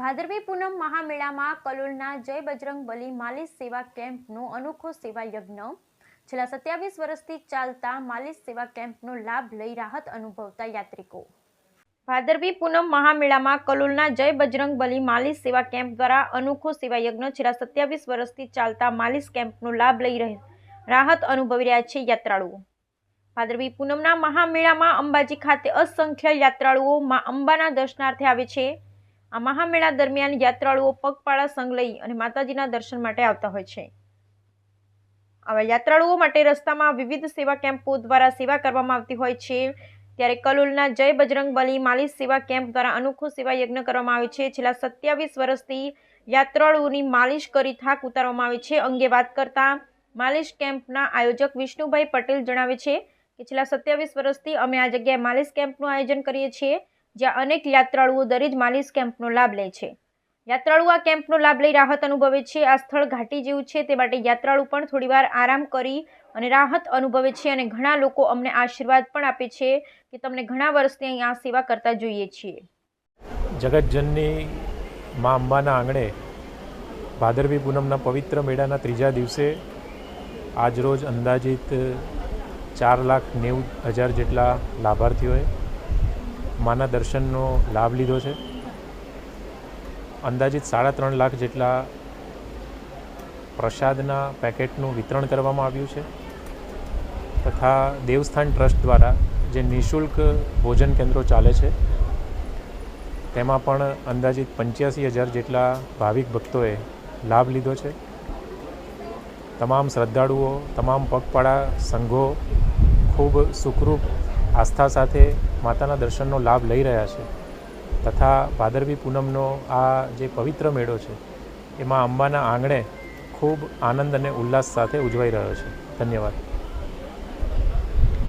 ભાદરવી પૂનમ મહામેળામાં કલોલના જય બજરંગ બલી માલિશ સેવા કેમ્પનો અનોખો સેવા યજ્ઞ છેલ્લા સત્યાવીસ વર્ષથી ચાલતા માલિશ સેવા કેમ્પનો લાભ લઈ રાહત અનુભવતા યાત્રિકો. ભાદરવી પૂનમ મહામેળામાં કલોલના જય બજરંગ બલી માલિશ સેવા કેમ્પ દ્વારા અનોખો સેવા યજ્ઞ છેલ્લા સત્યાવીસ વર્ષથી ચાલતા માલિશ કેમ્પનો લાભ લઈ રહે, રાહત અનુભવી રહ્યા છે યાત્રાળુઓ. ભાદરવી પૂનમના મહામેળામાં અંબાજી ખાતે અસંખ્ય યાત્રાળુઓ માં અંબાના દર્શનાર્થે આવે છે. આ મહામેળા દરમિયાન યાત્રાળુઓ પગપાળા સંગ લઈ અને માતાજીના દર્શન માટે આવતા હોય છે. આવા યાત્રાળુઓ માટે રસ્તામાં વિવિધ સેવા કેમ્પો દ્વારા સેવા કરવામાં આવતી હોય છે. ત્યારે કલોલના જય બજરંગ બલી માલિશ સેવા કેમ્પ દ્વારા અનોખો સેવા યજ્ઞ કરવામાં આવે છે. છેલ્લા સત્યાવીસ વર્ષથી યાત્રાળુઓની માલિશ કરી થાક ઉતારવામાં આવે છે. અંગે વાત કરતા માલિશ કેમ્પના આયોજક વિષ્ણુભાઈ પટેલ જણાવે છે કે, છેલ્લા સત્યાવીસ વર્ષથી અમે આ જગ્યાએ માલિશ કેમ્પનું આયોજન કરીએ છીએ. જ્યાં અનેક યાત્રાળુઓ દરેજ માલિશ કેમ્પનો લાભ લે છે. યાત્રાળુ આ કેમ્પનો લાભ લઈ રાહત અનુભવે છે. આ સ્થળ ઘાટી જેવું છે. તે માટે યાત્રાળુ પણ થોડીવાર આરામ કરી અને રાહત અનુભવે છે અને ઘણા લોકો અમને આશીર્વાદ પણ આપે છે કે તમને ઘણા વર્ષથી અહીં આ સેવા કરતા જોઈએ છીએ. જગતજનની મા અંબાના આંગણે ભાદરવી પૂનમના પવિત્ર મેળાના ત્રીજા દિવસે આજરોજ અંદાજિત ચાર લાખ નેવું હજાર જેટલા લાભાર્થીઓએ માના દર્શનનો લાભ લીધો છે. અંદાજિત સાડા ત્રણ લાખ જેટલા પ્રસાદના પેકેટનું વિતરણ કરવામાં આવ્યું છે તથા દેવસ્થાન ટ્રસ્ટ દ્વારા જે નિઃશુલ્ક ભોજન કેન્દ્રો ચાલે છે, તેમાં પણ અંદાજિત પંચ્યાસી હજાર જેટલા ભાવિક ભક્તોએ લાભ લીધો છે. તમામ શ્રદ્ધાળુઓ, તમામ પગપાળા સંઘો ખૂબ સુખરૂપ આસ્થા સાથે માતાના દર્શનનો લાભ લઈ રહ્યા છે. તથા ભાદરવી પૂનમનો આ જે પવિત્ર મેળો છે, એમાં અંબાના આંગણે ખૂબ આનંદ અને ઉલ્લાસ સાથે ઉજવાઈ રહ્યો છે. ધન્યવાદ.